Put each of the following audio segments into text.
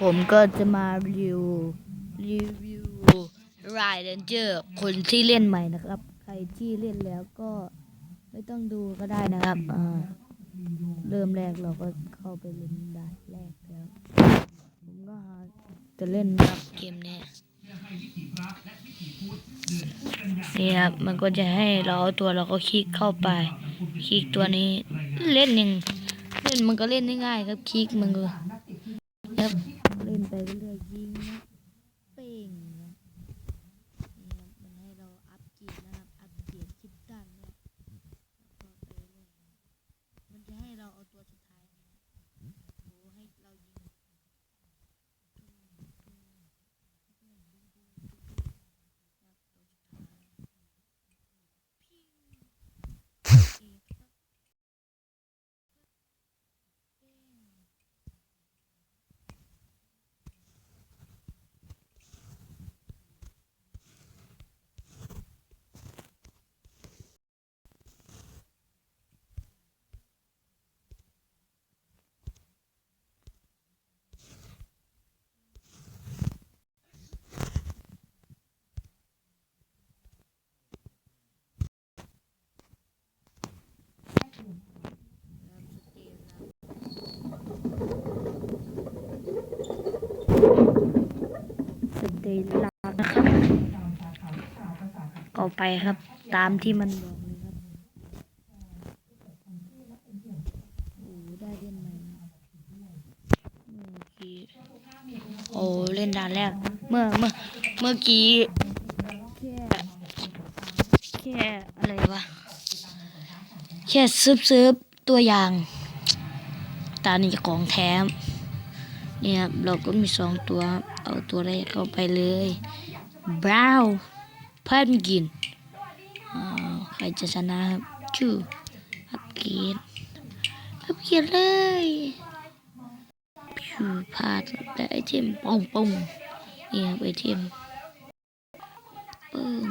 ผมก็จะมารีวิวรีวิวรายเดนเจอร์คนที่เล่นใหม่นะครับ ใครที่เล่นแล้วก็ไม่ต้องดูก็ได้นะครับอ่าเริ่มแรกเราก็เข้าไปเล่นด่านแรกแล้ว ผมก็หาจะเล่นนะครับเกมเนี้ยนี่ครับมันก็จะให้เราเอาตัวเราก็คลิกเข้าไป คลิกตัวนี้เล่นยังเล่นมันก็เล่นได้ง่ายครับคลิกมันก็ครับ เล่นไปเรื่อยๆยิงนะเป้งนะนี่ครับมันให้เราอัพเกียร์นะครับอัพเกียร์คิดตันเนี่ยแล้วก็ไปเรื่อยๆมันจะให้เราเอาตัวสุดท้ายเนี่ยโอ้ให้เรายิง สเตลลานะครับ ก็ไปครับ ตามที่มันบอกเลยครับโอ้ได้เล่นใหม่นะเมื่อกี้โอ้เล่นด่านแรก เมื่อเมื่อเมื่อกี้แค่แค่อะไรวะแค่ซึบซึบตัวอย่าง ตานี้ของแถมเนี่ยครับเราก็มีสองตัวเอาตัวแรกเข้าไปเลยบราวพันกินอ่าใครจะชนะครับจูอัพเกรดอัพเกรดเลยผิวพาดได้ไอเทมปองปองเนี่ยครับไอเทมปึ้ง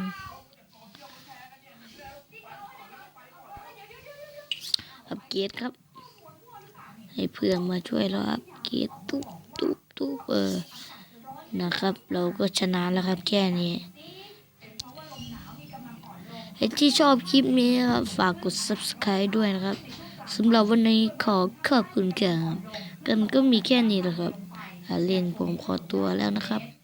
อัพเกรดครับ ให้เพื่อนมาช่วยเราอัพเกรดตุ๊บตุ๊บตุ๊บเออนะครับ เราก็ชนะแล้วครับแค่นี้ใครที่ชอบคลิปนี้ครับฝากกด subscribe ด้วยนะครับสำหรับวันนี้ขอขอบคุณครับกันก็มีแค่นี้แหละครับอาเล่นผมขอตัวแล้วนะครับ